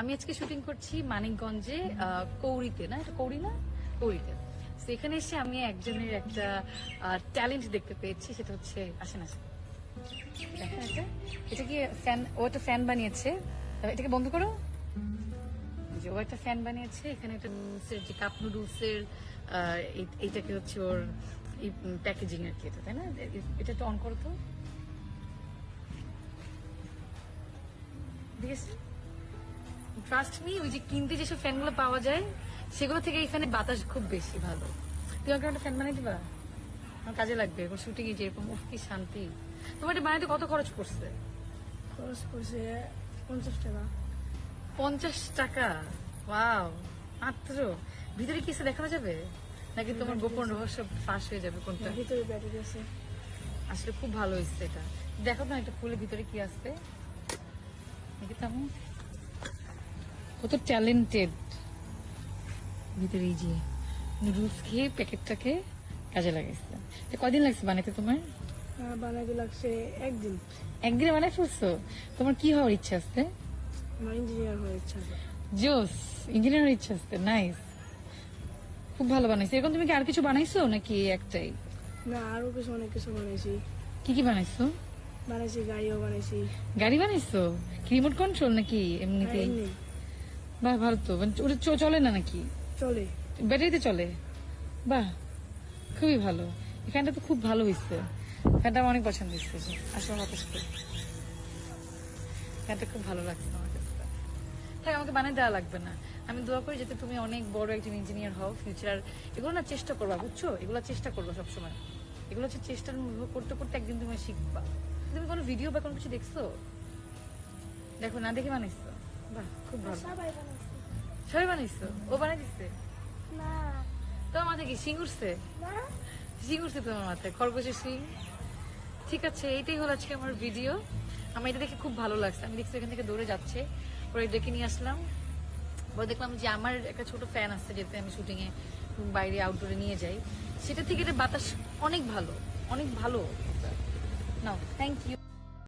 আমি আজকে শুটিং করছি মানিকগঞ্জে কৌরিতে না? এটা কৌরি না? কৌরিতে তো এখানে এসে আমি একজনের একটা ট্যালেন্ট দেখতে পেয়েছি, সেটা হচ্ছে আসেন আসেন। দেখেন এটা। এটা কি ফ্যান ও একটা ফ্যান বানিয়েছে। এটাকে বন্ধ করো। যে ও একটা ফ্যান বানিয়েছে, এখানে একটা নুডলসের যে কাপ নুডলসের এইটাকে হচ্ছে ওর প্যাকেজিং আর কি এটা, তাই না? এটা একটু অন করো তো। ট্রাস্ট মি ওই যে কিনতে যেসব ফ্যানগুলো পাওয়া যায় সেগুলো থেকে এখানে বাতাস খুব বেশি ভালো। তুমি আমাকে একটা ফ্যান বানিয়ে দিবা? আমার কাজে লাগবে এখন শুটিং এ যেরকম উফ কি শান্তি। তোমার এটা বানাতে কত খরচ পড়ছে? খরচ পড়ছে পঞ্চাশ টাকা। পঞ্চাশ টাকা? ওয়াও মাত্র? ভিতরে কি দেখানো যাবে? নাকি তোমার গোপন রহস্য ফাঁস হয়ে যাবে কোনটা? ভিতরে ব্যাটারি আছে। আসলে খুব ভালো হয়েছে এটা। দেখো না এটা খুলে ভিতরে কি আসবে দেখি তো কত ট্যালেন্টেড ভিতরে এই যে নুডলস খেয়ে প্যাকেটটাকে কাজে লাগাইছে তো কয়দিন লাগছে বানাইতে তোমার? বানাইতে লাগছে একদিন। একদিনে বানাই ফেলছো? তোমার কি হওয়ার ইচ্ছা আছে? আমার ইঞ্জিনিয়ার হয়ে ইচ্ছা আছে। জোস ইঞ্জিনিয়ার ইচ্ছা আছে নাইস খুব ভালো বানাইছো। এরকম তুমি কি আর কিছু বানাইছো নাকি একটাই? না আরও কিছু অনেক কিছু বানাইছি। কি কি বানাইছো? বানাইছি গাড়িও বানাইছি। গাড়ি বানাইছো? কি রিমোট কন্ট্রোল নাকি এমনিতেই এমনি। বাহ ভালো তো। মানে ওটা চলে না নাকি? চলে। ব্যাটারিতে চলে? বাহ খুবই ভালো। এখানটা তো খুব ভালো হয়েছে এখানটা আমার অনেক পছন্দ হয়েছে আসলে আমার এখানটা খুব ভালো লাগছে আমার কাছে। তাই আমাকে বানিয়ে দেওয়া লাগবে না। আমি দোয়া করি যাতে তুমি অনেক বড় একজন ইঞ্জিনিয়ার হও ফিউচার এগুলো না চেষ্টা করবা বুঝছ? এগুলো চেষ্টা করবা সবসময়। এগুলো হচ্ছে চেষ্টার করতে করতে একদিন তুমি শিখবা। তুমি কোনো ভিডিও বা কোনো কিছু দেখছ? দেখো না দেখে বানাইছো? বাহ খুব ভালো। সবাই বানাইছে? ও বানাই দিচ্ছে না। তোমার মাথায় কি শিং উঠছে? শিং উঠছে তোমার মাথায়? খরগোশের শিং? ঠিক আছে এইটাই হলো আজকে আমার ভিডিও আমার এটা দেখে খুব ভালো লাগছে। আমি দেখছি এখান থেকে দৌড়ে যাচ্ছে। পরে ডেকে নিয়ে আসলাম। পরে দেখলাম যে আমার একটা ছোট ফ্যান আছে যেতে আমি শুটিং এ বাইরে আউটডোরে নিয়ে যাই। সেটা থেকে এটা বাতাস অনেক ভালো অনেক ভালো। নাও থ্যাংক ইউ